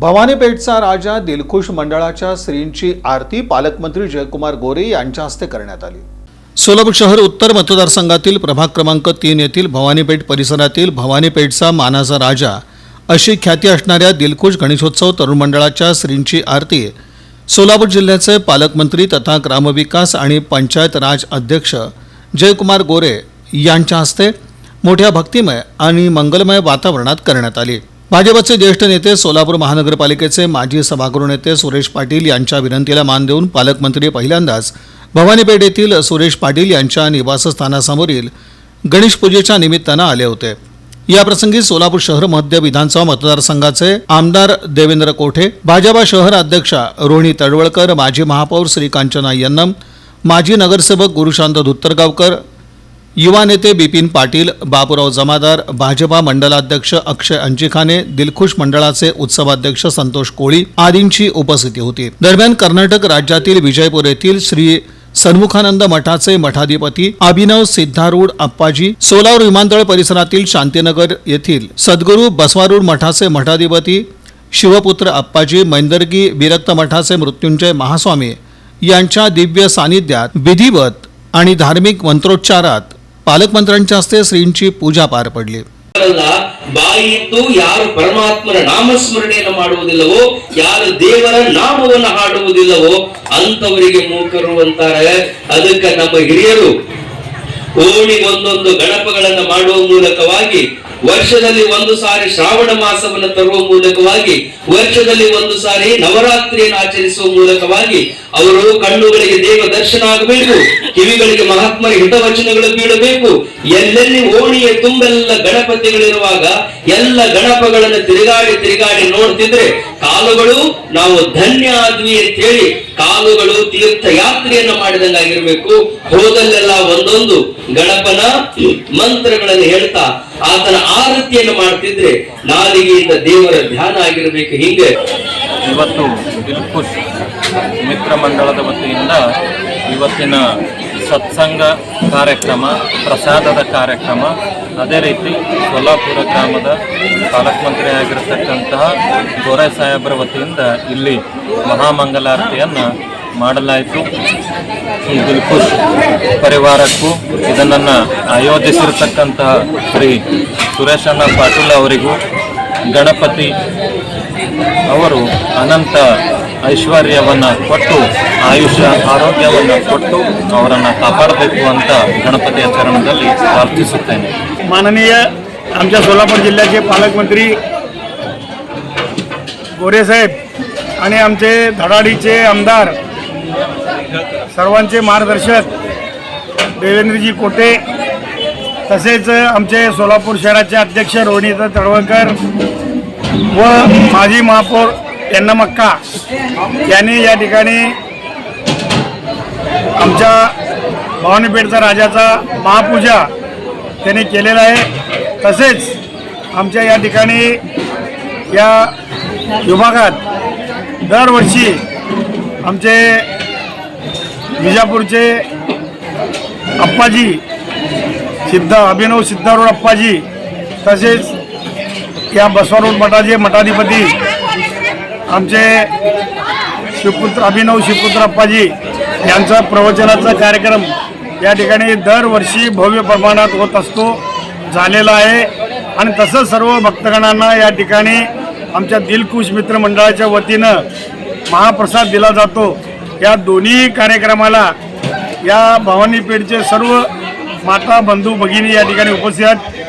भवानीपेठचा राजा दिलखुश मंडळाच्या श्रींची आरती पालकमंत्री जयकुमार गोरे यांच्या हस्ते करण्यात आली. सोलापूर शहर उत्तर मतदारसंघातील प्रभाग क्रमांक तीन येथील भवानीपेठ परिसरातील भवानीपेठचा मानाचा राजा अशी ख्याती असणाऱ्या दिलखुश गणेशोत्सव तरुण मंडळाच्या श्रींची आरती सोलापूर जिल्ह्याचे पालकमंत्री तथा ग्रामविकास आणि पंचायत राज अध्यक्ष जयकुमार गोरे यांच्या हस्ते मोठ्या भक्तिमय आणि मंगलमय वातावरणात करण्यात आली. भाजपचे ज्येष्ठ नेते सोलापूर महानगरपालिकेचे माजी सभागृह नेते सुरेश पाटील यांच्या विनंतीला मान देऊन पालकमंत्री पहिल्यांदाच भवानीपेठ येथील सुरेश पाटील यांच्या निवासस्थानासमोरील गणेशपूजेच्या निमित्तानं आले होते. याप्रसंगी सोलापूर शहर मध्य विधानसभा मतदारसंघाचे आमदार देवेंद्र कोठे भाजपा शहर अध्यक्षा रोहिणी तडवळकर माजी महापौर श्री कांचना यन्नम माजी नगरसेवक गुरुशांत धुत्तरगावकर युवा नेते बिपिन पाटील बापूराव जमादार भाजपा मंडलाध्यक्ष अक्षय अंजिखाने दिलखुश मंडळाचे उत्सवाध्यक्ष संतोष कोळी आदींची उपस्थिती होती. दरम्यान कर्नाटक राज्यातील विजयपूर येथील श्री सन्मुखानंद मठाचे मठाधिपती अभिनव सिद्धारूढ अप्पाजी सोलापूर विमानतळ परिसरातील शांतीनगर येथील सद्गुरू बसवारूढ मठाचे मठाधिपती शिवपुत्र अप्पाजी मैंदर्गी विरक्त मठाचे मृत्युंजय महास्वामी यांच्या दिव्य सानिध्यात विधिवत आणि धार्मिक मंत्रोच्चारात पालकमंत्र्यांच्या हस्ते श्रींची पूजा पार पडली ಅಲ್ಲ ಬಾಯಿತ್ತು ಯಾರು ಪರಮಾತ್ಮನ ನಾಮಸ್ಮರಣೆಯನ್ನು ಮಾಡುವುದಿಲ್ಲವೋ ಯಾರು ದೇವರ ನಾಮವನ್ನು ಹಾಡುವುದಿಲ್ಲವೋ ಅಂತವರಿಗೆ ಮೂಕರು ಅಂತಾರೆ ಅದಕ್ಕೆ ನಮ್ಮ ಹಿರಿಯರು ಓಣಿ ಒಂದೊಂದು ಗಣಪಗಳನ್ನು ಮಾಡುವ ಮೂಲಕವಾಗಿ, ವರ್ಷದಲ್ಲಿ ಒಂದು ಸಾರಿ ಶ್ರಾವಣ ಮಾಸವನ್ನು ತರುವ ಮೂಲಕವಾಗಿ, ವರ್ಷದಲ್ಲಿ ಒಂದು ಸಾರಿ ನವರಾತ್ರಿಯನ್ನು ಆಚರಿಸುವ ಮೂಲಕವಾಗಿ ಅವರು ಕಣ್ಣುಗಳಿಗೆ ದೇವ ದರ್ಶನ ಆಗಬೇಕು, ಕಿವಿಗಳಿಗೆ ಮಹಾತ್ಮರ ಹಿತವಚನಗಳು ಬೀಳಬೇಕು. ಎಲ್ಲೆಲ್ಲಿ ಓಣಿಯ ತುಂಬೆಲ್ಲ ಗಣಪತಿಗಳಿರುವಾಗ ಎಲ್ಲ ಗಣಪಗಳನ್ನು ತಿರುಗಾಡಿ ತಿರುಗಾಡಿ ನೋಡ್ತಿದ್ರೆ ಕಾಲುಗಳು ನಾವು ಧನ್ಯ ಆದ್ವಿ ಅಂತ ಹೇಳಿ ಕಾಲುಗಳು ತೀರ್ಥ ಯಾತ್ರೆಯನ್ನು ಮಾಡಿದಂಗಾಗಿರ್ಬೇಕು. ಹೋದಲ್ಲೆಲ್ಲ ಒಂದೊಂದು ಗಣಪನ ಮಂತ್ರಗಳನ್ನು ಹೇಳ್ತಾ ಆತನ ಆರತಿಯನ್ನು ಮಾಡ್ತಿದ್ರೆ ನಾಲಿಗೆಯಿಂದ ದೇವರ ಧ್ಯಾನ ಆಗಿರಬೇಕು. ಹಿಂಗೆ ಇವತ್ತು ದಿಲ್ಕುಶ್ ಮಿತ್ರ ಮಂಡಳದ ವತಿಯಿಂದ ಇವತ್ತಿನ ಸತ್ಸಂಗ ಕಾರ್ಯಕ್ರಮ, ಪ್ರಸಾದದ ಕಾರ್ಯಕ್ರಮ, ಅದೇ ರೀತಿ ಸೊಲ್ಲಾಪುರ ಗ್ರಾಮದ ಪಾಲಕ್ ಮಂತ್ರಿ ಆಗಿರತಕ್ಕಂತಹ ಗೋರೆ ಸಾಹೇಬರ ವತಿಯಿಂದ ಇಲ್ಲಿ ಮಹಾಮಂಗಲಾರತಿಯನ್ನು ಮಾಡಲಾಯಿತು ಈ ದಿಲ್ಖುಷ್ ಪರಿವಾರಕ್ಕೂ ಇದನ್ನು ಆಯೋಜಿಸಿರ್ತಕ್ಕಂತಹ ಶ್ರೀ ಸುರೇಶಣ್ಣ ಪಾಟೀಲ್ ಅವರಿಗೂ ಗಣಪತಿ ಅವರು ಅನಂತ ಐಶ್ವರ್ಯವನ್ನ ಕೊಟ್ಟು ಆಯುಷ್ಯ ಆರೋಗ್ಯವನ್ನ ಕೊಟ್ಟು ಅವರನ್ನ ಕಾಪಾಡಬೇಕು ಅಂತ ಗಣಪತಿಯ ಚರಣದಲ್ಲಿ ಪ್ರಾರ್ಥಿಸುತ್ತೇನೆ माननीय आमच्या सोलापूर जिल्ह्याचे पालकमंत्री गोरेसाहेब आणि आमचे धडाडीचे आमदार सर्वांचे मार्गदर्शक देवेंद्रजी कोटे तसेच आमचे सोलापूर शहराचे अध्यक्ष रोहिणीता तळवळकर व माजी महापौर यांना मक्का यांनी या ठिकाणी आमच्या भवानीपेठचा राजाचा महापूजा त्यांनी केलेला आहे. तसेच आमच्या या ठिकाणी या विभागात दरवर्षी आमचे विजापूरचे अप्पाजी सिद्ध अभिनव सिद्धारूढ अप्पाजी तसेच या बसवारूढ मठाचे मठाधिपती आमचे शिवपुत्र अभिनव शिवपुत्र अप्पाजी यांचा प्रवचनाचा कार्यक्रम या ठिकाणी दरवर्षी भव्य प्रमाणात होत असतो झालेला आहे. आणि तसंच सर्व भक्तगणांना या ठिकाणी आमच्या दिलखुश मित्रमंडळाच्या वतीनं महाप्रसाद दिला जातो. या दोन्ही कार्यक्रमाला या भवानीपेठचे सर्व माता बंधू भगिनी या ठिकाणी उपस्थित आहेत.